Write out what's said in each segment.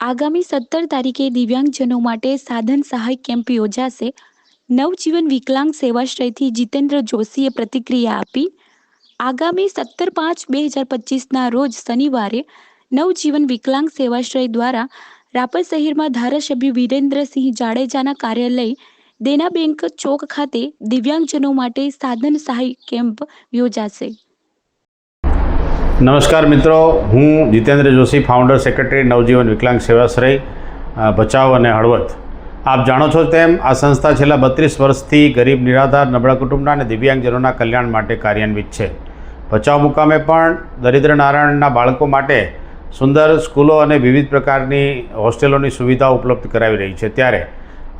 આગામી સત્તર તારીખે દિવ્યાંગજનો માટે સાધન સહાય કેમ્પ યોજાશે. નવજીવન વિકલાંગ સેવાશ્રયથી જીતેન્દ્ર જોશીએ પ્રતિક્રિયા આપી. આગામી સત્તર પાંચ બે હજાર પચીસના રોજ શનિવારે નવજીવન વિકલાંગ સેવાશ્રય દ્વારા રાપર શહેરમાં ધારાસભ્ય વિરેન્દ્રસિંહ જાડેજાના કાર્યાલય દેના બેંક ચોક ખાતે દિવ્યાંગજનો માટે સાધન સહાય કેમ્પ યોજાશે. નમસ્કાર મિત્રો, હું જીતેન્દ્ર જોશી ફાઉન્ડર સેક્રેટરી નવજીવન વિકલાંગ સેવાશ્રય ભચાઉ અને હળવદ. આપ જાણો છો તેમ, આ સંસ્થા છેલ્લા બત્રીસ વર્ષથી ગરીબ, નિરાધાર, નબળા કુટુંબના અને દિવ્યાંગજનોના કલ્યાણ માટે કાર્યાન્વિત છે. ભચાઉ મુકામે પણ દરિદ્ર નારાયણના બાળકો માટે સુંદર સ્કૂલો અને વિવિધ પ્રકારની હોસ્ટેલોની સુવિધા ઉપલબ્ધ કરાવી રહી છે. ત્યારે,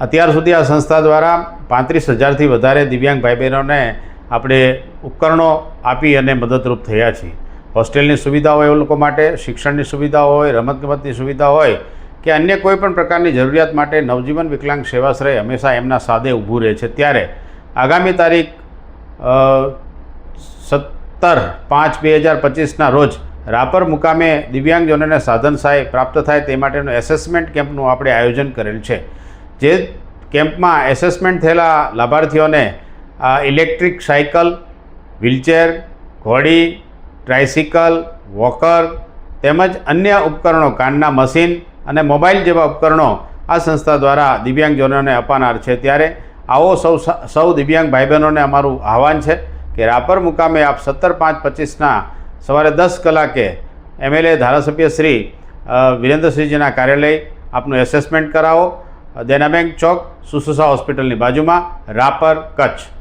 અત્યાર સુધી આ સંસ્થા દ્વારા પાંત્રીસ હજારથી વધારે દિવ્યાંગ ભાઈ બહેનોને આપણે ઉપકરણો આપી અને મદદરૂપ થયા છીએ. હોસ્ટેલની સુવિધા હોય એ લોકો માટે, શિક્ષણની સુવિધા હોય, રમતગમતની સુવિધા હોય કે અન્ય કોઈ પણ પ્રકારની જરૂરિયાત માટે નવજીવન વિકલાંગ સેવાશ્રય હંમેશા એમના સાદે ઊભું રહે છે. ત્યારે આગામી તારીખ સત્તર પાંચ બે હજાર પચીસના રોજ રાપર મુકામે દિવ્યાંગજનોને સાધન સહાય પ્રાપ્ત થાય તે માટેનું એસેસમેન્ટ કેમ્પનું આપણે આયોજન કરેલ છે. જે કેમ્પમાં એસેસમેન્ટ થયેલા લાભાર્થીઓને ઇલેક્ટ્રિક સાયકલ, વ્હીલચેર, ઘોડી ટ્રાયસિકલ, વોકર તેમજ અન્ય ઉપકરણો, કાનના મશીન અને મોબાઈલ જેવા ઉપકરણો આ સંસ્થા દ્વારા દિવ્યાંગજનોને અપાનાર છે. ત્યારે આવો સૌ સૌ દિવ્યાંગ ભાઈ બહેનોને અમારું આહવાન છે કે રાપર મુકામે આપ સત્તર પાંચ પચીસના સવારે દસ કલાકે એમએલએ ધારાસભ્ય શ્રી વિરેન્દ્રસિંહજીના કાર્યાલય આપનું એસેસમેન્ટ કરાવો. દેના ચોક, સુસુસા હોસ્પિટલની બાજુમાં રાપર કચ્છ.